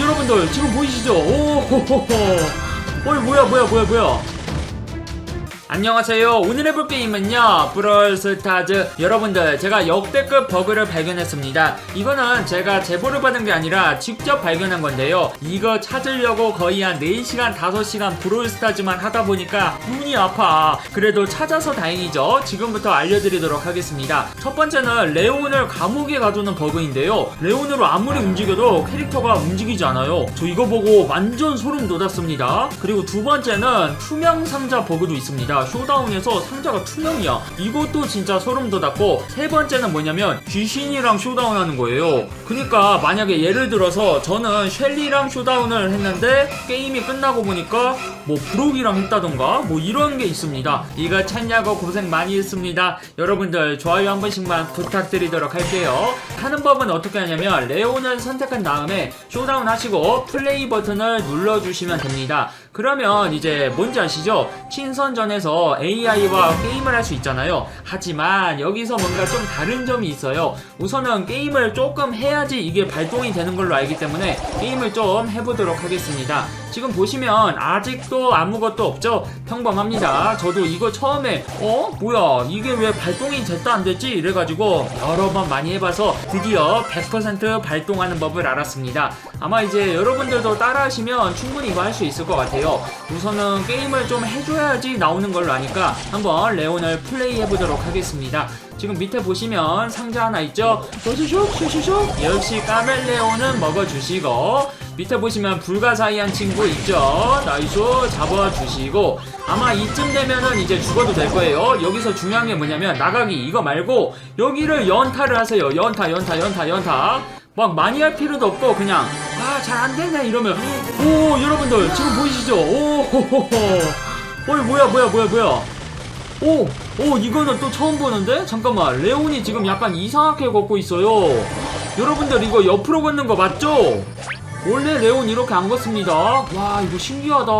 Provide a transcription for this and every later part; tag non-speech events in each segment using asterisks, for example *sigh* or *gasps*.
여러분들 지금 보이시죠? 오 호호호. 어이 뭐야 뭐야 뭐야 뭐야. 안녕하세요. 오늘 해볼 게임은요, 브롤스타즈. 여러분들, 제가 역대급 버그를 발견했습니다. 이거는 제가 제보를 받은 게 아니라 직접 발견한 건데요. 이거 찾으려고 거의 한 4시간, 5시간 브롤스타즈만 하다 보니까 눈이 아파. 그래도 찾아서 다행이죠. 지금부터 알려드리도록 하겠습니다. 첫 번째는 레온을 감옥에 가두는 버그인데요. 레온으로 아무리 움직여도 캐릭터가 움직이지 않아요. 저 이거 보고 완전 소름 돋았습니다. 그리고 두 번째는 투명 상자 버그도 있습니다. 쇼다운에서 상자가 투명이야. 이것도 진짜 소름 돋았고 세 번째는 뭐냐면 귀신이랑 쇼다운 하는 거예요. 그러니까 만약에 예를 들어서 저는 셸리랑 쇼다운을 했는데 게임이 끝나고 보니까 뭐 브록이랑 했다던가 뭐 이런 게 있습니다. 이거 찾냐고 고생 많이 했습니다. 여러분들 좋아요 한 번씩만 부탁드리도록 할게요. 하는 법은 어떻게 하냐면 레온을 선택한 다음에 쇼다운 하시고 플레이 버튼을 눌러주시면 됩니다. 그러면 이제 뭔지 아시죠? 친선전에서 AI와 게임을 할 수 있잖아요. 하지만 여기서 뭔가 좀 다른 점이 있어요. 우선은 게임을 조금 해야지 이게 발동이 되는 걸로 알기 때문에 게임을 좀 해보도록 하겠습니다. 지금 보시면 아직도 아무것도 없죠? 평범합니다. 저도 이거 처음에 어? 뭐야 이게 왜 발동이 됐다 안 됐지? 이래가지고 여러 번 많이 해봐서 드디어 100% 발동하는 법을 알았습니다. 아마 이제 여러분들도 따라하시면 충분히 이거 할 수 있을 것 같아요. 우선은 게임을 좀 해줘야지 나오는 걸로 아니까 한번 레온을 플레이 해보도록 하겠습니다. 지금 밑에 보시면 상자 하나 있죠? 슈슈슉 슈슈슉 역시 까멜레온은 먹어주시고 밑에 보시면 불가사의한 친구 있죠? 나이스 잡아주시고 아마 이쯤 되면은 이제 죽어도 될 거예요. 여기서 중요한 게 뭐냐면 나가기 이거 말고 여기를 연타를 하세요. 연타 연타 연타 연타 막 많이 할 필요도 없고 그냥 아 잘 안 되네 이러면 오 여러분들 지금 보이시죠? 오호호호 어이 뭐야 뭐야 뭐야 뭐야 오, 오, 이거는 또 처음 보는데? 잠깐만, 레온이 지금 약간 이상하게 걷고 있어요. 여러분들 이거 옆으로 걷는 거 맞죠? 원래 레온 이렇게 안 걷습니다. 와, 이거 신기하다.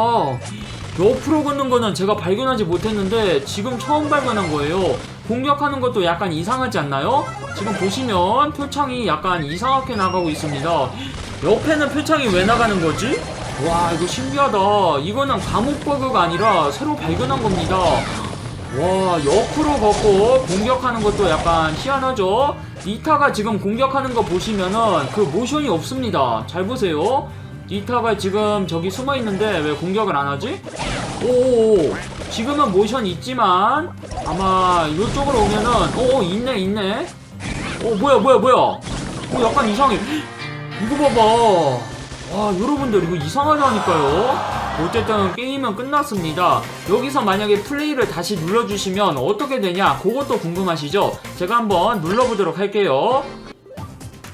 옆으로 걷는 거는 제가 발견하지 못했는데 지금 처음 발견한 거예요. 공격하는 것도 약간 이상하지 않나요? 지금 보시면 표창이 약간 이상하게 나가고 있습니다. 옆에는 표창이 왜 나가는 거지? 와, 이거 신기하다. 이거는 감옥 버그가 아니라 새로 발견한 겁니다. 와 옆으로 걷고 공격하는 것도 약간 희한하죠? 니타가 지금 공격하는 거 보시면은 그 모션이 없습니다. 잘 보세요. 니타가 지금 저기 숨어 있는데 왜 공격을 안 하지? 오 지금은 모션 있지만 아마 이쪽으로 오면은 오 있네 있네. 오 뭐야 뭐야 뭐야? 오 약간 이상해. *gasps* 이거 봐봐. 와 여러분들 이거 이상하다니까요 어쨌든 게임은 끝났습니다. 여기서 만약에 플레이를 다시 눌러주시면 어떻게 되냐 그것도 궁금하시죠? 제가 한번 눌러보도록 할게요.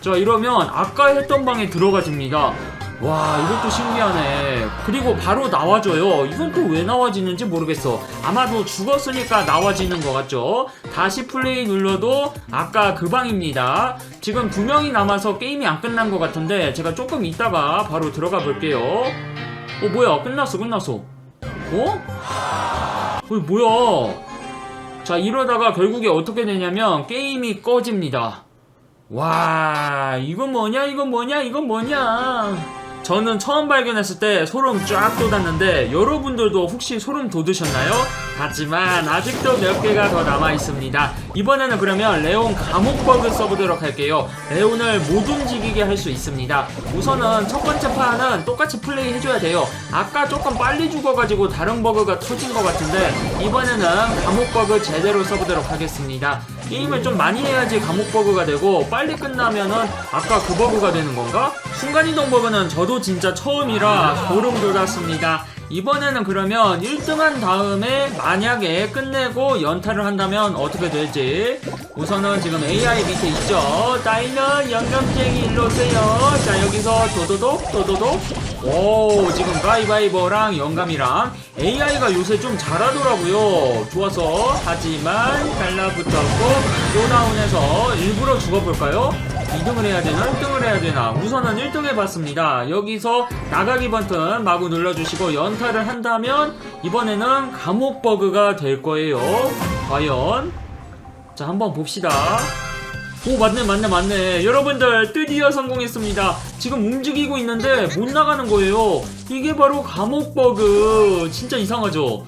자 이러면 아까 했던 방에 들어가집니다. 와 이것도 신기하네. 그리고 바로 나와줘요. 이건 또 왜 나와지는지 모르겠어. 아마도 죽었으니까 나와지는 것 같죠? 다시 플레이 눌러도 아까 그 방입니다. 지금 두 명이 남아서 게임이 안 끝난 것 같은데 제가 조금 있다가 바로 들어가 볼게요 어 뭐야? 끝났어 끝났어. 어? 어 뭐야? 자 이러다가 결국에 어떻게 되냐면 게임이 꺼집니다. 와 이건 뭐냐? 이건 뭐냐? 이건 뭐냐 저는 처음 발견했을 때 소름 쫙 돋았는데 여러분들도 혹시 소름 돋으셨나요? 하지만 아직도 몇 개가 더 남아 있습니다. 이번에는 그러면 레온 감옥 버그 써보도록 할게요. 레온을 못 움직이게 할 수 있습니다. 우선은 첫 번째 판은 똑같이 플레이 해줘야 돼요. 아까 조금 빨리 죽어가지고 다른 버그가 터진 것 같은데 이번에는 감옥 버그 제대로 써보도록 하겠습니다. 게임을 좀 많이 해야지 감옥 버그가 되고 빨리 끝나면은 아까 그 버그가 되는 건가? 순간이동 버그는 저도 진짜 처음이라 소름 돋았습니다. 이번에는 그러면 1등한 다음에 만약에 끝내고 연타를 한다면 어떻게 될지 우선은 지금 AI 밑에 있죠 다이너 영감쟁이 일로 오세요 자 여기서 도도독 도도독 오 지금 가위바위보랑 영감이랑 AI가 요새 좀 잘하더라고요. 좋아서. 하지만 달라붙었고 쇼다운에서 일부러 죽어볼까요? 2등을 해야 되나 1등을 해야 되나 우선은 1등 해봤습니다. 여기서 나가기 버튼 마구 눌러주시고 연타를 한다면 이번에는 감옥 버그가 될 거예요. 과연. 자 한번 봅시다 오 맞네 맞네 맞네. 여러분들 드디어 성공했습니다. 지금 움직이고 있는데 못 나가는 거예요. 이게 바로 감옥 버그. 진짜 이상하죠?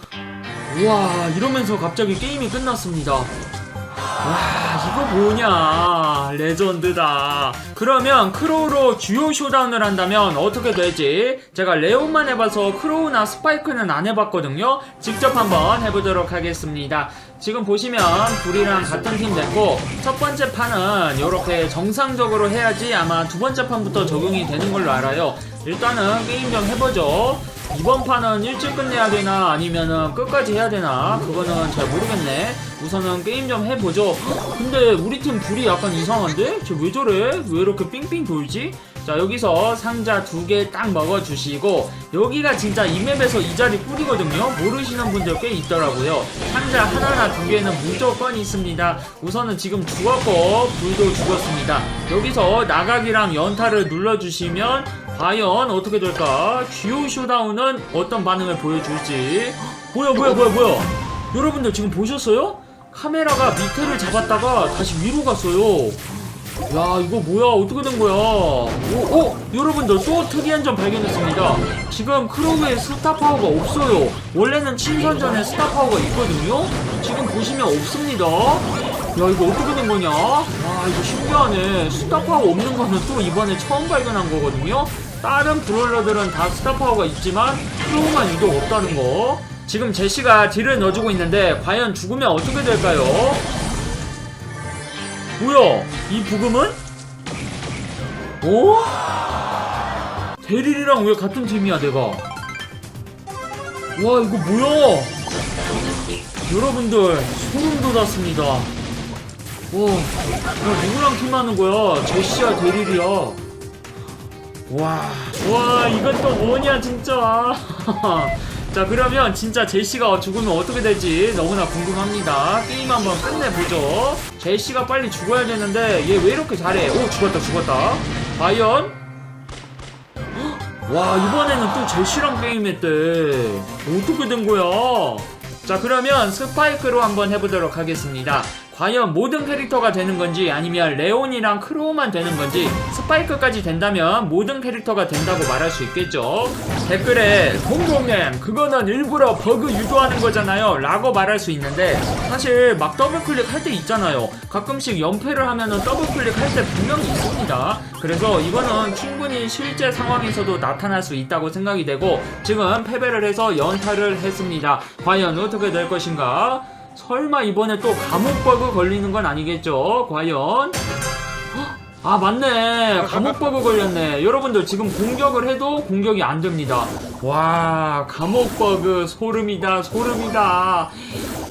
우와 이러면서 갑자기 게임이 끝났습니다. 와 이거 뭐냐 레전드다. 그러면 크로우로 듀오 쇼다운을 한다면 어떻게 되지? 제가 레온만 해봐서 크로우나 스파이크는 안 해봤거든요. 직접 한번 해보도록 하겠습니다 지금 보시면 둘이랑 같은 팀 됐고 첫 번째 판은 이렇게 정상적으로 해야지 아마 두 번째 판부터 적용이 되는 걸로 알아요 일단은 게임 좀 해보죠 이번 판은 일찍 끝내야 되나 아니면은 끝까지 해야 되나 그거는 잘 모르겠네 우선은 게임 좀 해보죠 근데 우리 팀 불이 약간 이상한데? 쟤 왜 저래? 왜 이렇게 삥삥 돌지? 자 여기서 상자 두 개 딱 먹어주시고 여기가 진짜 이 맵에서 이 자리 꿀이거든요. 모르시는 분들 꽤 있더라고요. 상자 하나나 두 개는 무조건 있습니다. 우선은 지금 죽었고 불도 죽었습니다. 여기서 나가기랑 연타를 눌러주시면 과연 어떻게 될까? 듀오 쇼다운은 어떤 반응을 보여줄지. 뭐야 뭐야 뭐야 뭐야? 여러분들 지금 보셨어요? 카메라가 밑에를 잡았다가 다시 위로 갔어요 야 이거 뭐야? 어떻게 된 거야? 오, 오 여러분들 또 특이한 점 발견했습니다. 지금 크로우에 스타 파워가 없어요. 원래는 친선전에 스타 파워가 있거든요? 지금 보시면 없습니다. 야 이거 어떻게 된 거냐? 와 이거 신기하네. 스타 파워 없는 거는 또 이번에 처음 발견한 거거든요? 다른 브롤러들은 다 스타 파워가 있지만 크로우만 유독 없다는 거. 지금 제시가 딜을 넣어주고 있는데 과연 죽으면 어떻게 될까요? 뭐야? 이 부금은? 오? 대릴이랑 왜 같은 팀이야 내가? 와 이거 뭐야? 여러분들 소름 돋았습니다. 와, 야, 누구랑 팀하는 거야? 제시야 대릴이야. 와, 와 이건 또 뭐냐 진짜. *laughs* 자 그러면 진짜 제시가 죽으면 어떻게 될지 너무나 궁금합니다. 게임 한번 끝내보죠. 제시가 빨리 죽어야 되는데 얘 왜 이렇게 잘해? 오 죽었다 죽었다. 과연? 헉, 와 이번에는 또 제시랑 게임했대. 어떻게 된 거야? 자 그러면 스파이크로 한번 해보도록 하겠습니다 과연 모든 캐릭터가 되는 건지 아니면 레온이랑 크로우만 되는 건지 스파이크까지 된다면 모든 캐릭터가 된다고 말할 수 있겠죠? 댓글에 공동님 그거는 일부러 버그 유도하는 거잖아요 라고 말할 수 있는데 사실 막 더블클릭 할 때 있잖아요. 가끔씩 연패를 하면은 더블클릭 할 때 분명히 있습니다. 그래서 이거는 충분히 실제 상황에서도 나타날 수 있다고 생각이 되고 지금 패배를 해서 연타를 했습니다. 과연 어떻게 될 것인가 설마 이번에 또 감옥 버그 걸리는 건 아니겠죠? 과연? 헉, 아 맞네 감옥 버그 걸렸네 여러분들 지금 공격을 해도 공격이 안 됩니다 와 감옥 버그 소름이다 소름이다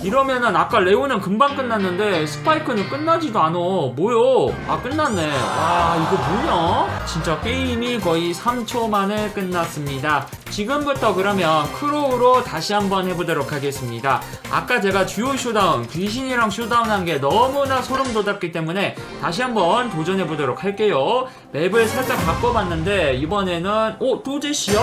이러면은 아까 레오는 금방 끝났는데 스파이크는 끝나지도 않아. 뭐요? 아 끝났네. 와 이거 뭐냐? 진짜 게임이 거의 3초 만에 끝났습니다. 지금부터 그러면 크로우로 다시 한번 해보도록 하겠습니다. 아까 제가 듀오 쇼다운 귀신이랑 쇼다운 한 게 너무나 소름 돋았기 때문에 다시 한번 도전해 보도록 할게요. 맵을 살짝 바꿔봤는데 이번에는 오또 제시야?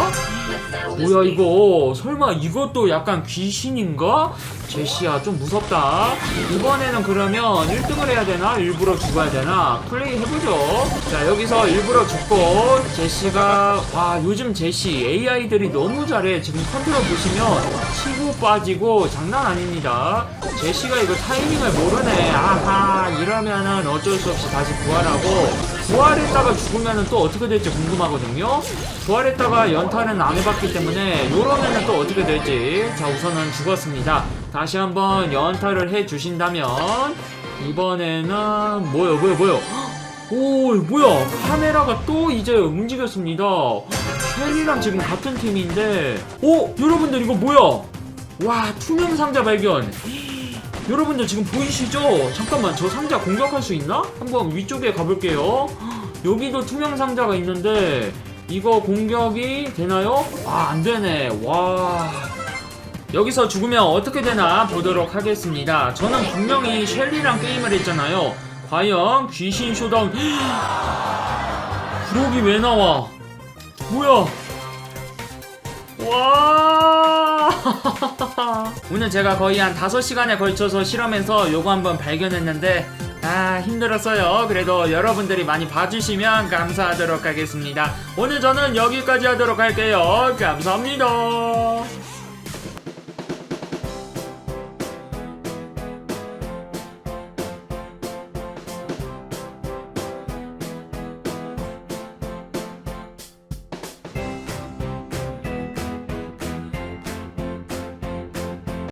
뭐야 이거? 설마 이것도 약간 귀신인가? 제시야 좀 무섭다. 이번에는 그러면 1등을 해야 되나? 일부러 죽어야 되나? 플레이 해보죠. 자 여기서 일부러 죽고 제시가 와 요즘 제시 AI들이 너무 잘해. 지금 컨트롤 보시면 치고 빠지고 장난 아닙니다. 제시가 이거 타이밍을 모르네. 아하 이러면은 어쩔 수 없이 다시 부활하고 부활했다가 죽으면은 또 어떻게 될지 궁금하거든요. 부활했다가 연타는 안 해봤기 때문에 요러면은 또 어떻게 될지. 자 우선은 죽었습니다. 다시 한번 연타를 해주신다면 이번에는 뭐요 뭐요 뭐요? 오 뭐야? 카메라가 또 이제 움직였습니다. 쉘리랑 지금 같은 팀인데. 오 여러분들 이거 뭐야? 와 투명 상자 발견 여러분들 지금 보이시죠? 잠깐만 저 상자 공격할 수 있나? 한번 위쪽에 가볼게요. 여기도 투명 상자가 있는데 이거 공격이 되나요? 아 안되네. 와. 여기서 죽으면 어떻게 되나 보도록 하겠습니다. 저는 분명히 셸리랑 게임을 했잖아요. 과연 귀신 쇼다운 *gasps* 구록이 왜 나와? 뭐야? 와 *laughs* 오늘 제가 거의 한 5시간에 걸쳐서 실험해서 요거 한번 발견했는데 아 힘들었어요. 그래도 여러분들이 많이 봐주시면 감사하도록 하겠습니다. 오늘 저는 여기까지 하도록 할게요. 감사합니다